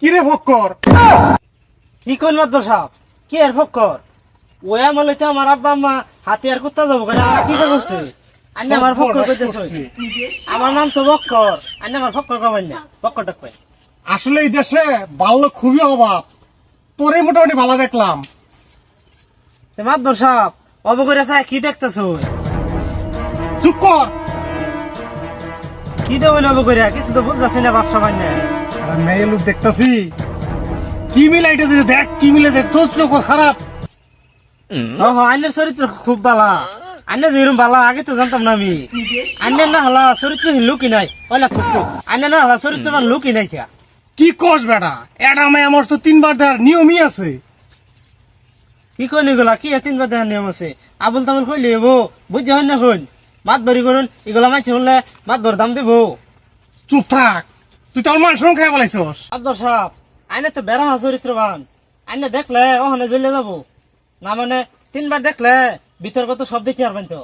কিরে ফক্কর? কি মাদ্র সাপ কি আর ফক্কর? ওই আমার লইতে আমার আব্বা আম্মা হাতে আর কুত্তা যাব করে আমার কি করছে? আন্নে আমার ফক্কর কইতেছ। আমার নাম তো আন্নে আমার ফক্কর কবেন না। ফক্কর ডাক আসলে এই দেশে বাল্য খুবই অভাব। তোরে মোটামুটি ভালো দেখলাম। মাদ্র সাপ অব করে চাই কি দেখতেছ? চুপ কর। কি দেবেন অব করে কিছু তো বুঝতেছি না ব্যবসা বান না আরে মেয়ে লোক দেখতাছি। কি মিলাইতেছে দেখ কি মিলেছে চরিত্র খারাপ। খুব বালা। আগে তো জানতাম না আমি। আন্নের না হলা চরিত্র লুকি নাই। ওলা খুব আন্নের না হলা চরিত্র লুকি নাই কিয়া কি কস বেটা? এটা আমি আমার তো তিনবার দেওয়ার নিয়মই আছে। কি কইনি গলা কি তিনবার দেখার নিয়ম আছে? আবুল তাবুল কইলে হব বুঝতে হয় না শুন মাত বাড়ি করুন এগুলা মাছ হলে মাত ভর দাম দেবো। চুপ থাক। তুই তো আমার মাংস খাই বলাইছস আদর সাপ আইনে তো বেড়া চরিত্রবান। আইনে দেখলে ওখানে জ্বলে যাব। না মানে তিনবার দেখলে ভিতর কত সব দেখি আর তো।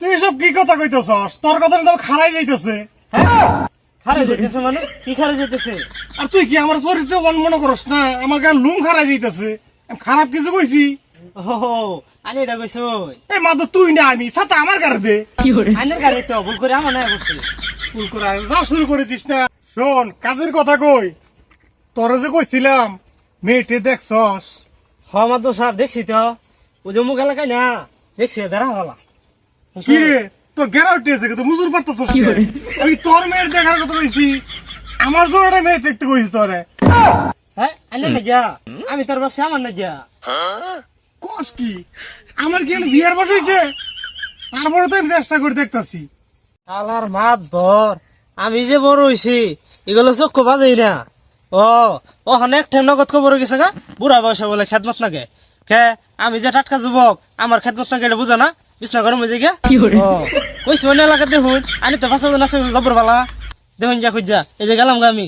তুই এসব কি কথা কইতেছস? তোর কথা তো খারাই যাইতেছে। হ্যাঁ? খারে যেতেছে মানে? কি খারে যেতেছে আর তুই কি আমার চরিত্র মন মনে করস না? আমার গান লুম খারাই যাইতেছে। খারাপ কিছু কইছি? ও আনি এটা কইছ এই মাত্র তুই না আমি সাথে আমার গাড়ি দে। আইনের গাড়ি তো ভুল করে আমার না করছে ফুল করে যা শুরু করেছিস না। শোন কাজের কথা কই? তোরা যে কইছিলাম মেয়েটে দেখছস? হ আমার তো সাপ দেখছি তো। ও যে মুখ এলাকায় না দেখছি দাঁড়া হলা। কি রে? তোর গেরা উঠেছে কিন্তু মুজুর পারতাছস আমি তোর মেয়ের দেখার কথা কইছি। আমার জন্য একটা মেয়ে দেখতে কইছি তোরে। হ্যাঁ আইনে না যা আমি তোর ব্যবসা আমার না যা কস কি? আমার কি বিয়ার বসে হইছে? তারপরে তো আমি চেষ্টা করে দেখতাছি। আলার মাত ধর আমি যে বড় হইছি এগুলো চক্ষু বাজেই না। ও ও অনেক ঠেম নগদ খবর গেছে গা? বুড়া বয়সে বলে খেদমত নাগে। কে আমি যে টাটকা যুবক আমার খেদমত নাগে এটা বুঝা না? বিছনা গরম হয়ে যায় ও কইছি অন্য এলাকা দেখুন আমি তো ফাঁসা আছে জবর বালা দেখুন যা খুঁজা এই যে গেলাম গা আমি।